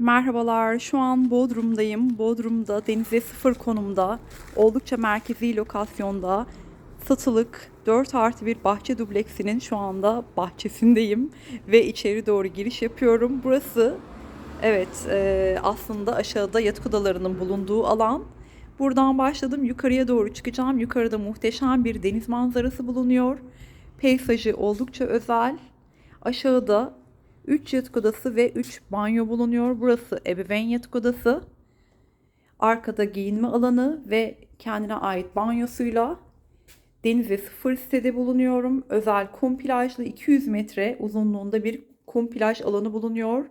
Merhabalar, şu an Bodrum'dayım. Bodrum'da denize sıfır konumda, oldukça merkezi lokasyonda satılık 4 artı bir bahçe dubleksinin şu anda bahçesindeyim ve içeri doğru giriş yapıyorum. Burası evet e, aslında aşağıda yatak odalarının bulunduğu alan. Buradan başladım yukarıya doğru çıkacağım. Yukarıda muhteşem bir deniz manzarası bulunuyor. Peyzajı oldukça özel. Aşağıda 3 yatak odası ve 3 banyo bulunuyor. Burası ebeveyn yatak odası. Arkada giyinme alanı ve kendine ait banyosuyla denize sıfır sitede bulunuyorum. Özel kum plajlı 200 metre uzunluğunda bir kum plaj alanı bulunuyor.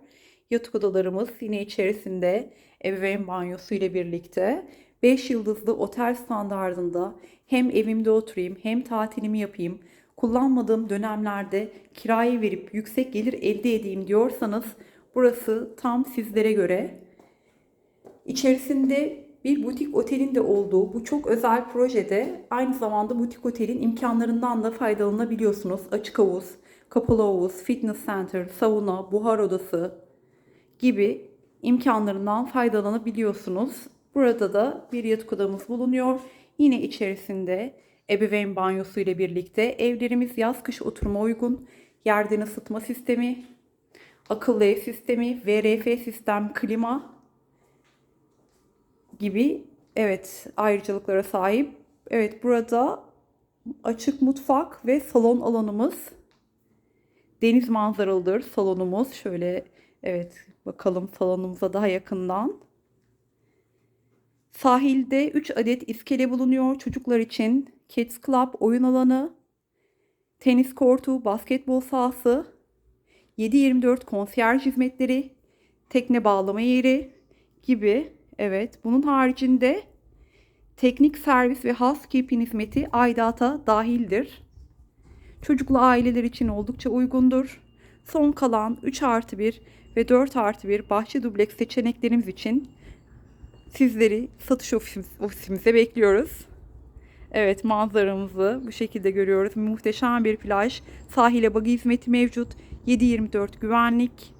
Yatak odalarımız yine içerisinde ebeveyn banyosu ile birlikte 5 yıldızlı otel standardında hem evimde oturayım hem tatilimi yapayım kullanmadığım dönemlerde kiraya verip yüksek gelir elde edeyim diyorsanız burası tam sizlere göre. İçerisinde bir butik otelin de olduğu bu çok özel projede aynı zamanda butik otelin imkanlarından da faydalanabiliyorsunuz. Açık havuz, kapalı havuz, fitness center, sauna, buhar odası gibi imkanlarından faydalanabiliyorsunuz. Burada da bir yatak odamız bulunuyor. Yine içerisinde ebeveyn banyosu ile birlikte evlerimiz yaz kış oturuma uygun. Yerden ısıtma sistemi, akıllı ev sistemi, VRF sistem, klima gibi evet ayrıcalıklara sahip. Evet burada açık mutfak ve salon alanımız. Deniz manzaralıdır salonumuz. Şöyle evet bakalım salonumuza daha yakından. Sahilde 3 adet iskele bulunuyor çocuklar için. Kids Club oyun alanı, tenis kortu, basketbol sahası, 7-24 konserj hizmetleri, tekne bağlama yeri gibi. Evet, bunun haricinde teknik servis ve housekeeping hizmeti aidata dahildir. Çocuklu aileler için oldukça uygundur. Son kalan 3 artı 1 ve 4 artı 1 bahçe dubleks seçeneklerimiz için sizleri satış ofisimiz, ofisimize bekliyoruz. Evet manzaramızı bu şekilde görüyoruz. Muhteşem bir plaj. Sahile buggy hizmeti mevcut. 7-24 güvenlik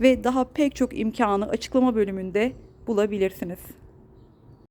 ve daha pek çok imkanı açıklama bölümünde bulabilirsiniz.